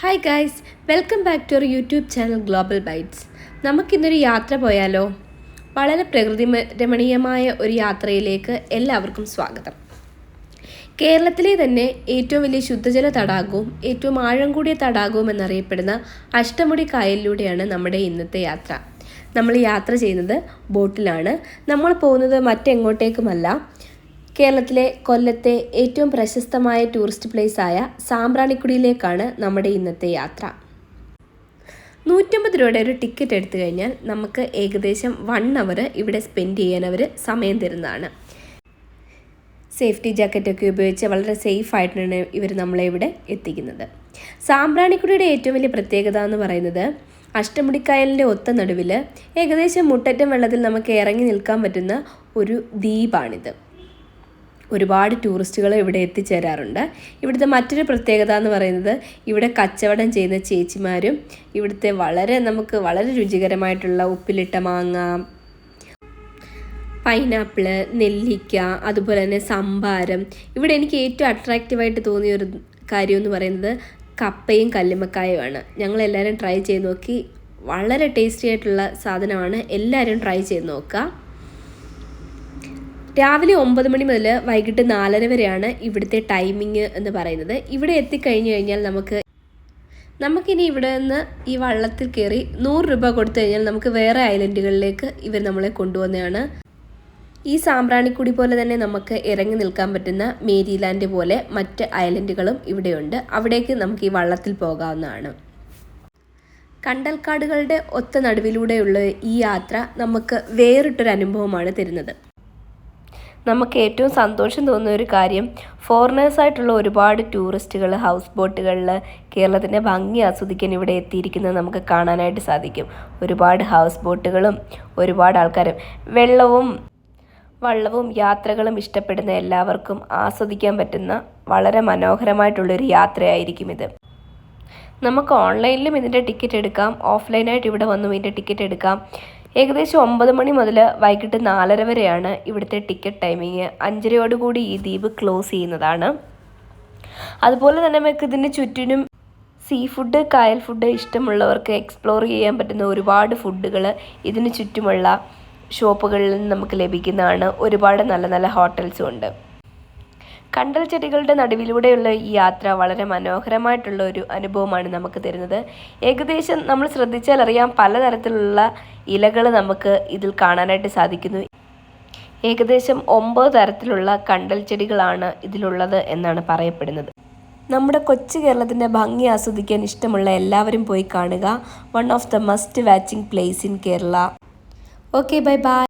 Hi guys welcome back to our YouTube channel global bites നമുക്കിന്നൊരു യാത്ര പോയാലോ? വളരെ പ്രകൃതി രമണീയമായ ഒരു യാത്രയിലേക്ക് എല്ലാവർക്കും സ്വാഗതം. കേരളത്തിലെ തന്നെ ഏറ്റവും വലിയ ശുദ്ധജല തടാകവും ഏറ്റവും ആഴം കൂടിയ തടാകവും എന്നറിയപ്പെടുന്ന അഷ്ടമുടി കായലിലൂടെയാണ് നമ്മുടെ ഇന്നത്തെ യാത്ര. നമ്മൾ യാത്ര ചെയ്യുന്നത് ബോട്ടിലാണ്. നമ്മൾ പോകുന്നത് മറ്റെങ്ങോട്ടേക്കുമല്ല. കേരളത്തിലെ കൊല്ലത്തെ ഏറ്റവും പ്രശസ്തമായ ടൂറിസ്റ്റ് പ്ലേസായ സാമ്പ്രാണിക്കുടിയിലേക്കാണ് നമ്മുടെ ഇന്നത്തെ യാത്ര. നൂറ്റമ്പത് രൂപയുടെ ഒരു ടിക്കറ്റ് എടുത്തു കഴിഞ്ഞാൽ നമുക്ക് ഏകദേശം വൺ അവർ ഇവിടെ സ്പെൻഡ് ചെയ്യാൻ അവർ സമയം തരുന്നതാണ്. സേഫ്റ്റി ജാക്കറ്റൊക്കെ ഉപയോഗിച്ച് വളരെ സേഫ് ആയിട്ടാണ് ഇവർ നമ്മളെ ഇവിടെ എത്തിക്കുന്നത്. സാമ്പ്രാണിക്കുടിയുടെ ഏറ്റവും വലിയ പ്രത്യേകത എന്ന് പറയുന്നത് അഷ്ടമുടിക്കായലിന്റെ ഒത്ത നടുവിൽ ഏകദേശം മുട്ടറ്റം വെള്ളത്തിൽ നമുക്ക് ഇറങ്ങി നിൽക്കാൻ പറ്റുന്ന ഒരു ദ്വീപാണിത്. ഒരുപാട് ടൂറിസ്റ്റുകൾ ഇവിടെ എത്തിച്ചേരാറുണ്ട്. ഇവിടുത്തെ മറ്റൊരു പ്രത്യേകത എന്ന് പറയുന്നത് ഇവിടെ കച്ചവടം ചെയ്യുന്ന ചേച്ചിമാരും ഇവിടുത്തെ വളരെ നമുക്ക് വളരെ രുചികരമായിട്ടുള്ള ഉപ്പിലിട്ട മാങ്ങ പൈനാപ്പിൾ നെല്ലിക്ക അതുപോലെ തന്നെ സംഭാരം ഇവിടെ എനിക്ക് ഏറ്റവും അട്രാക്റ്റീവായിട്ട് തോന്നിയ ഒരു കാര്യം എന്ന് പറയുന്നത് കപ്പയും കല്ലുമ്മക്കായുമാണ് ഞങ്ങളെല്ലാവരും ട്രൈ ചെയ്ത് നോക്കി. വളരെ ടേസ്റ്റി ആയിട്ടുള്ള സാധനമാണ്. എല്ലാവരും ട്രൈ ചെയ്ത് നോക്കുക. രാവിലെ ഒമ്പത് മണി മുതൽ വൈകിട്ട് നാലര വരെയാണ് ഇവിടുത്തെ ടൈമിങ് എന്ന് പറയുന്നത്. ഇവിടെ എത്തിക്കഴിഞ്ഞു കഴിഞ്ഞാൽ നമുക്ക് നമുക്കിനി ഇവിടെ നിന്ന് ഈ വള്ളത്തിൽ കയറി നൂറ് രൂപ കൊടുത്തു കഴിഞ്ഞാൽ നമുക്ക് വേറെ ഐലൻഡുകളിലേക്ക് ഇവർ നമ്മളെ കൊണ്ടുവന്നതാണ്. ഈ സാമ്പ്രാണിക്കുടി പോലെ തന്നെ നമുക്ക് ഇറങ്ങി നിൽക്കാൻ പറ്റുന്ന മേരിലാൻഡ് പോലെ മറ്റ് ഐലൻഡുകളും ഇവിടെയുണ്ട്. അവിടേക്ക് നമുക്ക് ഈ വള്ളത്തിൽ പോകാവുന്നതാണ്. കണ്ടൽക്കാടുകളുടെ ഒത്ത നടുവിലൂടെയുള്ള ഈ യാത്ര നമുക്ക് വേറിട്ടൊരു അനുഭവമാണ് തരുന്നത്. നമുക്ക് ഏറ്റവും സന്തോഷം തോന്നുന്ന ഒരു കാര്യം ഫോറിനേഴ്സായിട്ടുള്ള ഒരുപാട് ടൂറിസ്റ്റുകൾ ഹൗസ് ബോട്ടുകളിൽ കേരളത്തിന്റെ ഭംഗി ആസ്വദിക്കാൻ ഇവിടെ എത്തിയിരിക്കുന്നത് നമുക്ക് കാണാനായിട്ട് സാധിക്കും. ഒരുപാട് ഹൗസ് ബോട്ടുകളും ഒരുപാട് ആൾക്കാരും. വെള്ളവും വള്ളവും യാത്രകളും ഇഷ്ടപ്പെടുന്ന എല്ലാവർക്കും ആസ്വദിക്കാൻ പറ്റുന്ന വളരെ മനോഹരമായിട്ടുള്ളൊരു യാത്രയായിരിക്കും ഇത്. നമുക്ക് ഓൺലൈനിലും ഇതിന്റെ ടിക്കറ്റ് എടുക്കാം ഓഫ്ലൈനായിട്ട് ഇവിടെ വന്നും ഇതിന്റെ ടിക്കറ്റ് എടുക്കാം. ഏകദേശം ഒമ്പത് മണി മുതൽ വൈകിട്ട് നാലര വരെയാണ് ഇവിടുത്തെ ടിക്കറ്റ് ടൈമിങ് അഞ്ചരയോടുകൂടി ഈ ദ്വീപ് ക്ലോസ് ചെയ്യുന്നതാണ്. അതുപോലെ തന്നെ നമുക്ക് ഇതിന് ചുറ്റിനും സീ ഫുഡ് കായൽ ഫുഡ് ഇഷ്ടമുള്ളവർക്ക് എക്സ്പ്ലോർ ചെയ്യാൻ പറ്റുന്ന ഒരുപാട് ഫുഡുകൾ ഇതിന് ചുറ്റുമുള്ള ഷോപ്പുകളിൽ നിന്ന് നമുക്ക് ലഭിക്കുന്നതാണ്. ഒരുപാട് നല്ല നല്ല ഹോട്ടൽസും ഉണ്ട്. കണ്ടൽ ചെടികളുടെ നടുവിലൂടെയുള്ള ഈ യാത്ര വളരെ മനോഹരമായിട്ടുള്ള ഒരു അനുഭവമാണ് നമുക്ക് തരുന്നത്. ഏകദേശം നമ്മൾ ശ്രദ്ധിച്ചാൽ അറിയാം പലതരത്തിലുള്ള ഇലകൾ നമുക്ക് ഇതിൽ കാണാനായിട്ട് സാധിക്കുന്നു. ഏകദേശം ഒമ്പത് തരത്തിലുള്ള കണ്ടൽ ചെടികളാണ് ഇതിലുള്ളത് എന്നാണ് പറയപ്പെടുന്നത്. നമ്മുടെ കൊച്ചു കേരളത്തിന്റെ ഭംഗി ആസ്വദിക്കാൻ ഇഷ്ടമുള്ള എല്ലാവരും പോയി കാണുക. One of the must watching place in Kerala okay bye bye